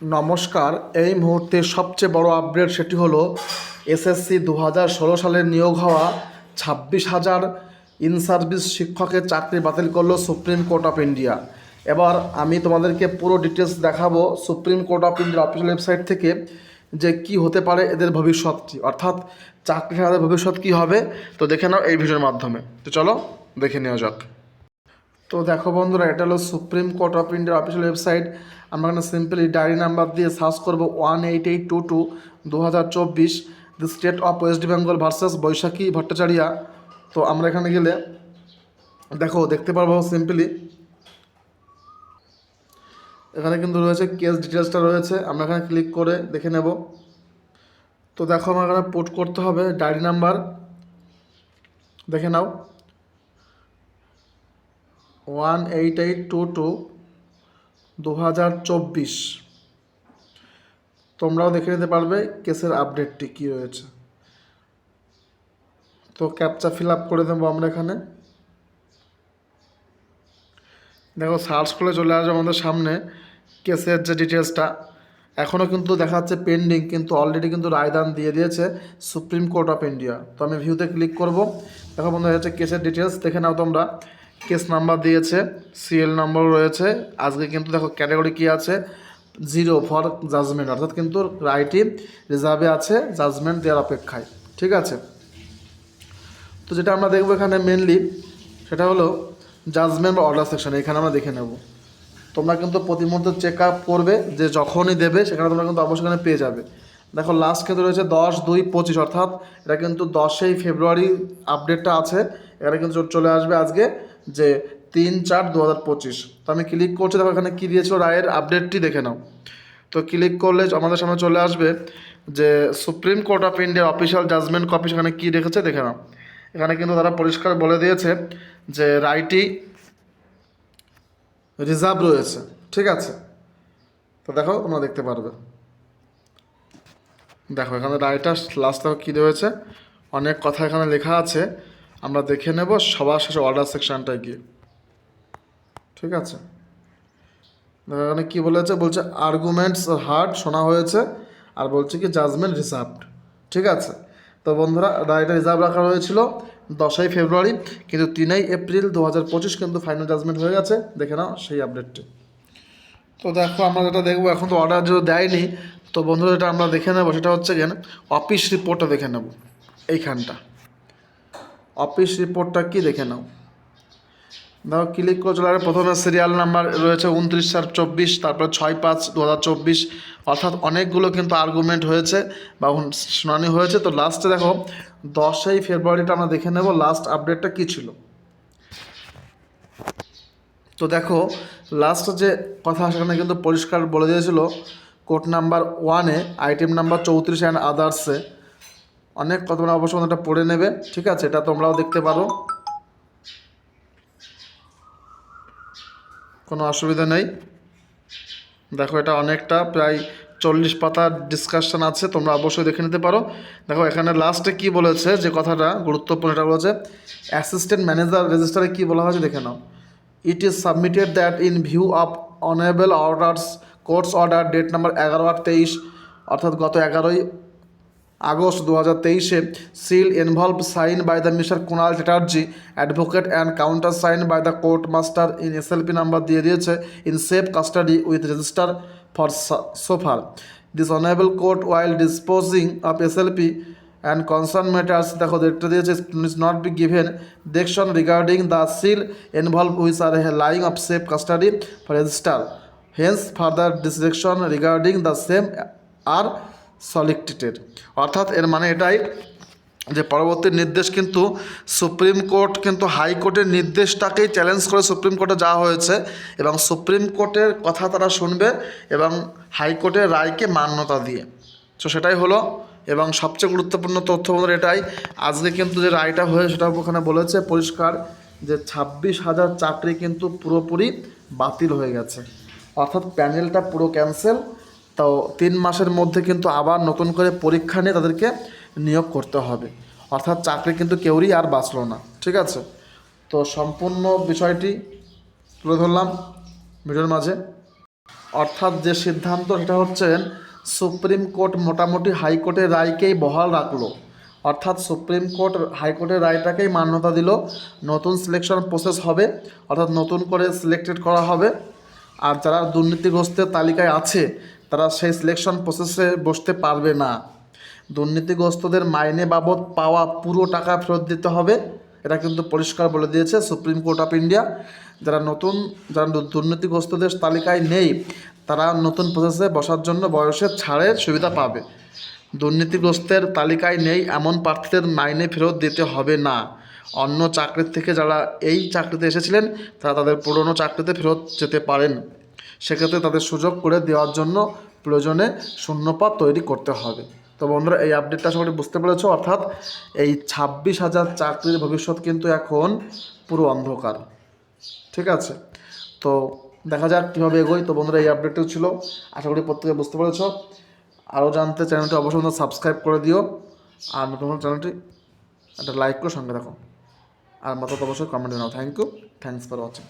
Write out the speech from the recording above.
নমস্কার। এই মুহূর্তে সবচেয়ে বড় আপডেট সেটি হলো এসএসসি দু হাজার ষোলো সালে নিয়োগ হওয়া ছাব্বিশ হাজার ইন সার্ভিস শিক্ষকের চাকরি বাতিল করল সুপ্রিম কোর্ট অফ ইন্ডিয়া এবার আমি তোমাদেরকে পুরো ডিটেলস দেখাবো সুপ্রিম কোর্ট অফ ইন্ডিয়ার অফিসিয়াল ওয়েবসাইট থেকে যে কি হতে পারে এদের ভবিষ্যৎটি অর্থাৎ চাকরি হারাদের ভবিষ্যৎ কী হবে, তো দেখে নাও এই ভিডিওর মাধ্যমে। তো চলো দেখে নেওয়া যাক। তো দেখো বন্ধুরা, এটা হলো সুপ্রিম কোর্ট অফ ইন্ডিয়ার অফিসিয়াল ওয়েবসাইট আমরা এখানে সিম্পলি ডায়েরি নাম্বার দিয়ে সার্চ করব one eight eight two two দু হাজার চব্বিশ state of West Bengal versus Baishakhi Bhattacharya তো আমরা এখানে গেলে দেখো, দেখতে পারব সিম্পলি এখানে কিন্তু রয়েছে কেস ডিটেলসটা রয়েছে, আমরা এখানে ক্লিক করে দেখে নেব। তো দেখো, আমার এখানে পোর্ট করতে হবে ডায়েরি নাম্বার দেখে নাও। One eight eight two two দু হাজার চব্বিশ। তোমরাও দেখে নিতে পারবে কেসের আপডেটটি কী হয়েছে। তো ক্যাপচা ফিল আপ করে দেবো আমরা এখানে। দেখো, সার্চ করে চলে আসবে আমাদের সামনে কেসের যে ডিটেলসটা এখনও কিন্তু দেখা যাচ্ছে পেন্ডিং, কিন্তু অলরেডি কিন্তু রায়দান দিয়ে দিয়েছে সুপ্রিম কোর্ট অফ ইন্ডিয়া। তো আমি ভিউতে ক্লিক করব। দেখো বন্ধু হচ্ছে কেসের ডিটেলস দেখে নাও তোমরা। কেস নাম্বার দিয়েছে সিএল নাম্বার রয়েছে। আজকে কিন্তু দেখো ক্যাটাগরি কী আছে? জিরো ফর জাজমেন্ট, অর্থাৎ কিন্তু রাইটি রিজার্ভে আছে, জাজমেন্ট দেওয়ার অপেক্ষায়। ঠিক আছে? তো যেটা আমরা দেখব এখানে মেনলি সেটা হলো জাজমেন্ট বা অর্ডার সেকশন এখানে আমরা দেখে নেব। তোমরা কিন্তু প্রতি মুহূর্তে চেক আপ করবে, যে যখনই দেবে, সেখানে তোমরা কিন্তু অবশ্যই পেয়ে যাবে। দেখো লাস্ট কিন্তু রয়েছে দশ, দুই, পঁচিশ, অর্থাৎ এটা কিন্তু দশই ফেব্রুয়ারি আপডেটটা আছে। এখানে কিন্তু চলে আসবে আজকে যে তিন চার দু হাজার পঁচিশ। তো আমি ক্লিক করছি, দেখো এখানে কী দিয়েছিল রায়ের আপডেটটি দেখে নাও। তো ক্লিক করলে আমাদের সামনে চলে আসবে যে সুপ্রিম কোর্ট অফ ইন্ডিয়ার অফিসিয়াল জাজমেন্ট কপি সেখানে কী রেখেছে দেখে নাও। এখানে কিন্তু তারা পরিষ্কার বলে দিয়েছে যে রায়টি রিজার্ভ রয়েছে, ঠিক আছে? তো দেখো তোমরা দেখতে পারবে। দেখো এখানে রায়টা লাস্ট দেখো কী রয়েছে? অনেক কথা এখানে লেখা আছে। আমরা দেখে নেব সবার শেষে অর্ডার সেকশনটায় গিয়ে। ঠিক আছে? এখানে কী বলেছে? বলছে আর্গুমেন্টস হার্ড শোনা হয়েছে, আর বলছে কি জাজমেন্ট রিজার্ভড ঠিক আছে? তো বন্ধুরা, রায়টা রিজার্ভ রাখা হয়েছিল দশই ফেব্রুয়ারি, কিন্তু তিনই এপ্রিল দু হাজার পঁচিশ কিন্তু ফাইনাল জাজমেন্ট হয়ে গেছে। দেখে নাও সেই আপডেটটি তো দেখো, আমরা যেটা দেখব, এখন তো অর্ডার যেটা দেয়নি, তো বন্ধুরা যেটা আমরা দেখে নেব সেটা হচ্ছে কেন অফিস রিপোর্টটা দেখে নেব, এইখানটা। অফিস রিপোর্টটা কি দেখে নাও। দেখো ক্লিক করে, চলে প্রথমে সিরিয়াল নাম্বার রয়েছে উনত্রিশ চার চব্বিশ, তারপরে ছয় পাঁচ দু হাজার চব্বিশ। অর্থাৎ অনেকগুলো কিন্তু আর্গুমেন্ট হয়েছে বা শুনানি হয়েছে। তো লাস্টে দেখো, দশই ফেব্রুয়ারিটা আমরা দেখে নেব লাস্ট আপডেটটা কী ছিল? তো দেখো লাস্ট যে কথা, সেখানে কিন্তু পরিষ্কার বলে দিয়েছিল কোড নাম্বার ওয়ানে আইটেম নাম্বার চৌত্রিশ অ্যান্ড আদার্সে অনেক তোমরা অবশ্যই এটা পড়ে নেবে, ঠিক আছে, এটা তোমরাও দেখতে পারো। কোনো অসুবিধা নেই। দেখো এটা অনেকটা প্রায় চল্লিশ পাতার ডিসকাশন আছে, তোমরা অবশ্যই দেখে নিতে পারো। দেখো এখানে লাস্টে কি বলেছে, যে কথাটা গুরুত্বপূর্ণ এটা বলেছে অ্যাসিস্ট্যান্ট ম্যানেজার রেজিস্টারে কি বলা হয়েছে দেখে নাও। It is submitted that in view of honourable orders courts order date number এগারো আট তেইশ, অর্থাৎ গত এগারোই আগস্ট দু হাজার তেইশে seal involve sign by the mister Kunal Chatterjee, advocate and counter sign by the court master in SLP number দিয়ে দিয়েছে, in safe custody with register for so far. This honourable court while disposing of SLP and concern matters, দেখো ডেটটা দিয়েছে is not be given direction regarding the seal involve with are lying of safe custody for register. Hence further direction regarding the same are solicited অর্থাৎ এর মানে এটাই যে পরবর্তী নির্দেশ কিন্তু সুপ্রিম কোর্ট কিন্তু হাইকোর্টের নির্দেশটাকেই চ্যালেঞ্জ করে সুপ্রিম কোর্টে যাওয়া হয়েছে এবং সুপ্রিম কোর্টের কথা তারা শুনবে এবং হাইকোর্টের রায়কে মান্যতা দিয়ে। তো সেটাই হলো এবং সবচেয়ে গুরুত্বপূর্ণ তথ্য বন্ধুরা এটাই, আজকে কিন্তু যে রায়টা হয়ে সেটা ওখানে বলেছে পরিষ্কার যে ছাব্বিশ হাজার চাকরি কিন্তু পুরোপুরি বাতিল হয়ে গেছে। অর্থাৎ প্যানেলটা পুরো ক্যান্সেল তো তিন মাসের মধ্যে কিন্তু আবার নতুন করে পরীক্ষা নিয়ে তাদেরকে নিয়োগ করতে হবে। অর্থাৎ চাকরি কিন্তু কেউরই আর বাঁচলো না, ঠিক আছে? তো সম্পূর্ণ বিষয়টি তুলে ধরলাম ভিডিওর মাঝে। অর্থাৎ যে সিদ্ধান্ত সেটা হচ্ছে, সুপ্রিম কোর্ট মোটামুটি হাইকোর্টের রায়কেই বহাল রাখল। অর্থাৎ সুপ্রিম কোর্ট হাইকোর্টের রায়টাকেই মান্যতা দিল, নতুন সিলেকশন প্রসেস হবে, অর্থাৎ নতুন করে সিলেক্টেড করা হবে। আর যারা দুর্নীতিগ্রস্তের তালিকায় আছে তারা সেই সিলেকশন প্রসেসে বসতে পারবে না। দুর্নীতিগ্রস্তদের মাইনে বাবদ পাওয়া পুরো টাকা ফেরত দিতে হবে। এটা কিন্তু পরিষ্কার বলে দিয়েছে সুপ্রিম কোর্ট অফ ইন্ডিয়া যারা নতুন, যারা দুর্নীতিগ্রস্তদের তালিকায় নেই, তারা নতুন প্রসেসে বসার জন্য বয়সের ছাড়ের সুবিধা পাবে। দুর্নীতিগ্রস্তের তালিকায় নেই, এমন প্রার্থীদের মাইনে ফেরত দিতে হবে না। অন্য চাকরির থেকে যারা এই চাকরিতে এসেছিলেন, তারা তাদের পুরনো চাকরিতে ফেরত যেতে পারেন। সেক্ষেত্রে তাদের সুযোগ করে দেওয়ার জন্য প্রয়োজনে শূন্যপদ তৈরি করতে হবে। তো বন্ধুরা, এই আপডেটটা আশা করি বুঝতে পেরেছ। অর্থাৎ এই ছাব্বিশ হাজার চাকরির ভবিষ্যৎ কিন্তু এখন পুরো অন্ধকার। ঠিক আছে? তো দেখা যাক কীভাবে এগোই। তো বন্ধুরা, এই আপডেটটিও ছিল। আশা করি প্রত্যেকে বুঝতে পেরেছ। আরও জানতে চ্যানেলটি অবশ্যই সাবস্ক্রাইব করে দিও। আর নতুন চ্যানেলটি একটা লাইক করে সঙ্গে রাখো আর মতো অবশ্যই কমেন্ট জানাও thank you thanks for watching